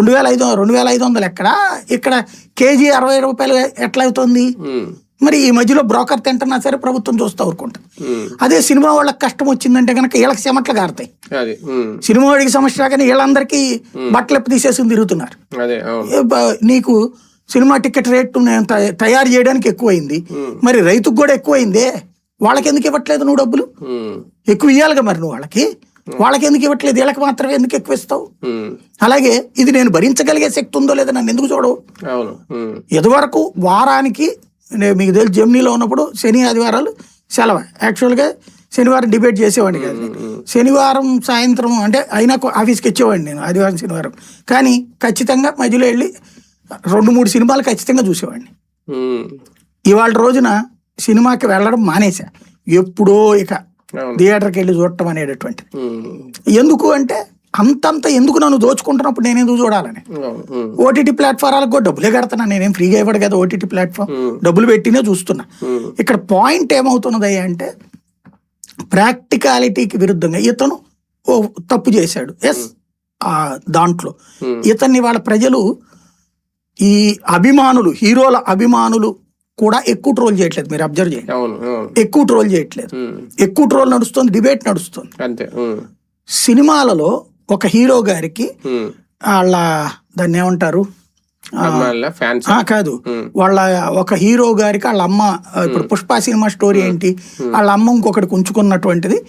రెండు వేల ఐదు రెండు వేల ఐదు వందలు ఎక్కడ? ఇక్కడ కేజీ అరవై రూపాయలు ఎట్లా అవుతుంది? మరి ఈ మధ్యలో బ్రోకర్ తింటున్నా సరే ప్రభుత్వం చూస్తూ ఊరుకుంటుంది. ఉమ్, అదే సినిమా వాళ్ళకి కష్టం వచ్చిందంటే కనుక వీళ్ళకి చెమట్లు ఉమ్, సినిమా వాడికి సమస్య రాగానే వీళ్ళందరికీ బట్టలు ఎప్పు తీసేసుకుని తిరుగుతున్నారు. నీకు సినిమా టికెట్ రేట్ తయారు చేయడానికి ఎక్కువైంది. మరి రైతుకు కూడా ఎక్కువైందే. వాళ్ళకి ఎందుకు ఇవ్వట్లేదు నువ్వు డబ్బులు? ఎక్కువ ఇవ్వాలిగా మరి నువ్వు వాళ్ళకి. వాళ్ళకి ఎందుకు ఇవ్వట్లేదు? వీళ్ళకి మాత్రమే ఎందుకు ఎక్కువ ఇస్తావు? అలాగే ఇది నేను భరించగలిగే శక్తి ఉందో లేదో నన్ను ఎందుకు చూడవు? ఇదివరకు వారానికి నేను మీకు తెలుసు జమ్నీలో ఉన్నప్పుడు శని ఆదివారాలు సెలవు. యాక్చువల్గా శనివారం డిబేట్ చేసేవాడిని కాదు. శనివారం సాయంత్రం అంటే అయినా కొ- ఆఫీస్కి వచ్చేవాడిని నేను ఆదివారం శనివారం. కానీ ఖచ్చితంగా మధ్యలో వెళ్ళి రెండు మూడు సినిమాలు ఖచ్చితంగా చూసేవాడిని. ఇవాళ రోజున సినిమాకి వెళ్ళడం మానేశా. ఎప్పుడో ఇక థియేటర్కి వెళ్ళి చూడటం అనేటటువంటిది. ఎందుకు అంటే అంతంత ఎందుకు నన్ను దోచుకుంటున్నప్పుడు నేను ఎందుకు చూడాలని ఓటీటీ ప్లాట్ఫారాలకు కూడా డబ్బులే కడుతున్నా నేనేం ఫ్రీగా ఇవ్వడు కదా ఓటీటీ ప్లాట్ఫామ్. డబ్బులు పెట్టినే చూస్తున్నా. ఇక్కడ పాయింట్ ఏమవుతున్నది అంటే ప్రాక్టికాలిటీకి విరుద్ధంగా ఇతను ఓ తప్పు చేశాడు. ఎస్. ఆ దాంట్లో. ఇతన్ని వాళ్ళ ప్రజలు ఈ అభిమానులు హీరోల అభిమానులు కూడా ఎక్కువ ట్రోల్ చేయట్లేదు మీరు అబ్జర్వ్ చేయండి. ఎక్కువ ట్రోల్ చేయట్లేదు. ఎక్కువ ట్రోల్ నడుస్తుంది డిబేట్ నడుస్తుంది. అంతే సినిమాలలో ఒక హీరో గారికి వాళ్ళ దాన్ని ఏమంటారు? కాదు. వాళ్ళ ఒక హీరో గారికి వాళ్ళ అమ్మ ఇప్పుడు పుష్ప సినిమా స్టోరీ ఏంటి? వాళ్ళ అమ్మ ఇంకొకటి ఉంచుకున్నటువంటిది.